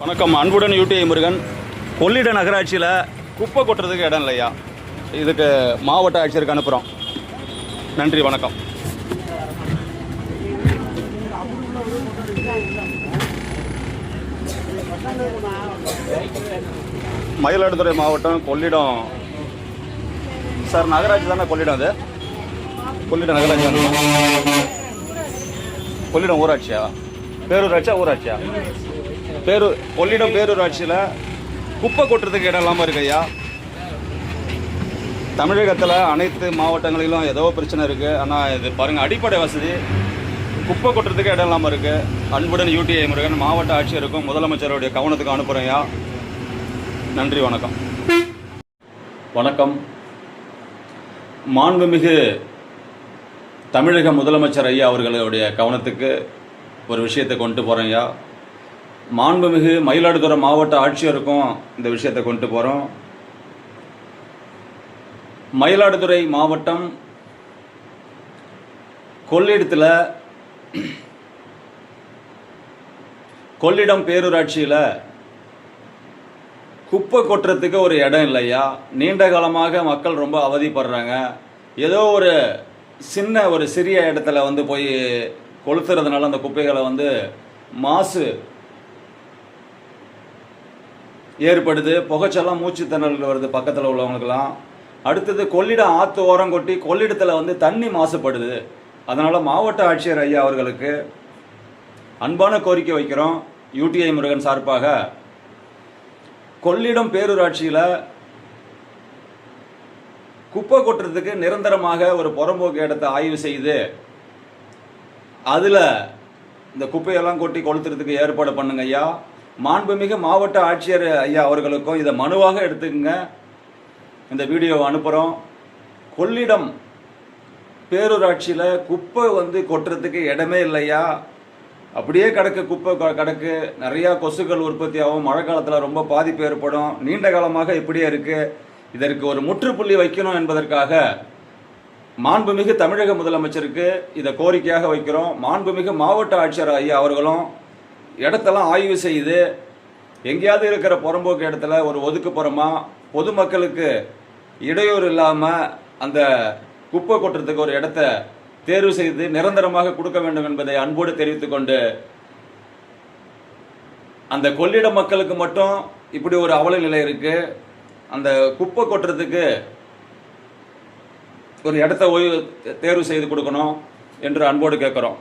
வணக்கம். அன்புடன் யூடிஐ முருகன். கொள்ளிட நகராட்சியில் குப்பை கொட்டுறதுக்கு இடம் இல்லையா? இதுக்கு மாவட்ட ஆட்சியருக்கு அனுப்புகிறோம் நன்றி வணக்கம். மயிலாடுதுறை மாவட்டம் கொள்ளிடம். சார் நகராட்சி தானே கொள்ளிடம் அது? கொள்ளிடம் நகராட்சி கொள்ளிடம் ஊராட்சியா? பேரூராட்சியா ஊராட்சியா? பேரூர் கொள்ளிடம் பேரூராட்சியில் குப்பை கொட்டுறதுக்கு இடம் இல்லாமல் இருக்கு ஐயா. தமிழகத்தில் அனைத்து மாவட்டங்களிலும் ஏதோ பிரச்சனை இருக்குது ஆனால் இது பாருங்கள் அடிப்படை வசதி. குப்பை கொட்டுறதுக்கு இடம் இல்லாமல் இருக்குது அன்புடன் யூடிஐ முருகன் மாவட்ட ஆட்சியருக்கும் முதலமைச்சருடைய கவனத்துக்கு அனுப்புகிறேன் ஐயா. நன்றி வணக்கம். வணக்கம். மாண்புமிகு தமிழக முதலமைச்சர் ஐயா அவர்களுடைய கவனத்துக்கு ஒரு விஷயத்தை கொண்டு போகிறேன் ஐயா. மாண்புமிகு மயிலாடுதுறை மாவட்ட ஆட்சியருக்கும் இந்த விஷயத்தை கொண்டு போகிறோம் மயிலாடுதுறை மாவட்டம் கொள்ளிடத்தில் கொள்ளிடம் பேரூராட்சியில் குப்பை கொட்டுறதுக்கு ஒரு இடம் இல்லையா நீண்ட காலமாக மக்கள் ரொம்ப அவதிப்படுறாங்க. ஏதோ ஒரு சின்ன ஒரு சிறிய இடத்துல வந்து போய் கொளுத்துறதுனால அந்த குப்பைகளை வந்து மாசு ஏற்படுது. புகைச்செல்லாம் மூச்சு வருது பக்கத்தில் உள்ளவங்களுக்கெல்லாம். அடுத்தது கொள்ளிடம் ஆற்று ஓரம் கொட்டி கொள்ளிடத்தில் வந்து தண்ணி மாசுபடுது. அதனால் மாவட்ட ஆட்சியர் ஐயா அவர்களுக்கு அன்பான கோரிக்கை வைக்கிறோம். யூடிஐ முருகன் சார்பாக. கொள்ளிடம் பேரூராட்சியில் குப்பை கொட்டுறதுக்கு நிரந்தரமாக ஒரு புறம்போக்கு இடத்தை ஆய்வு செய்து அதில் இந்த குப்பையெல்லாம் கொட்டி கொளுத்துறதுக்கு ஏற்பாடு பண்ணுங்க ஐயா. மாண்புமிகு மாவட்ட ஆட்சியர் ஐயா அவர்களுக்கும் இதை மனுவாக எடுத்துக்கங்க. இந்த வீடியோவை அனுப்புகிறோம் கொள்ளிடம் பேரூராட்சியில் குப்பை வந்து கொட்டுறதுக்கு இடமே இல்லையா? அப்படியே கிடக்கு குப்பை க- கிடக்கு. நிறையா கொசுக்கள் உற்பத்தி ஆகும் மழை காலத்தில் ரொம்ப பாதிப்பு ஏற்படும். நீண்ட காலமாக இப்படியே இருக்குது இதற்கு ஒரு முற்றுப்புள்ளி வைக்கணும் என்பதற்காக மாண்புமிகு தமிழக முதலமைச்சருக்கு இதை கோரிக்கையாக வைக்கிறோம். மாண்புமிகு மாவட்ட ஆட்சியர் ஐயா அவர்களும் இடத்தெல்லாம் ஆய்வு செய்து எங்கேயாவது இருக்கிற புறம்போக்கு இடத்துல ஒரு ஒதுக்குப்புறமா பொதுமக்களுக்கு இடையூறு இல்லாமல் அந்த குப்பை கொட்டுறதுக்கு ஒரு இடத்த தேர்வு செய்து நிரந்தரமாக கொடுக்க வேண்டும் என்பதை அன்போடு தெரிவித்துக் கொண்டு அந்த கொள்ளிட மக்களுக்கு மட்டும் இப்படி ஒரு அவல நிலை இருக்கு. அந்த குப்பை கொட்டுறதுக்கு ஒரு இடத்த ஓய்வு தேர்வு செய்து கொடுக்கணும் என்று அன்போடு கேட்குறோம்.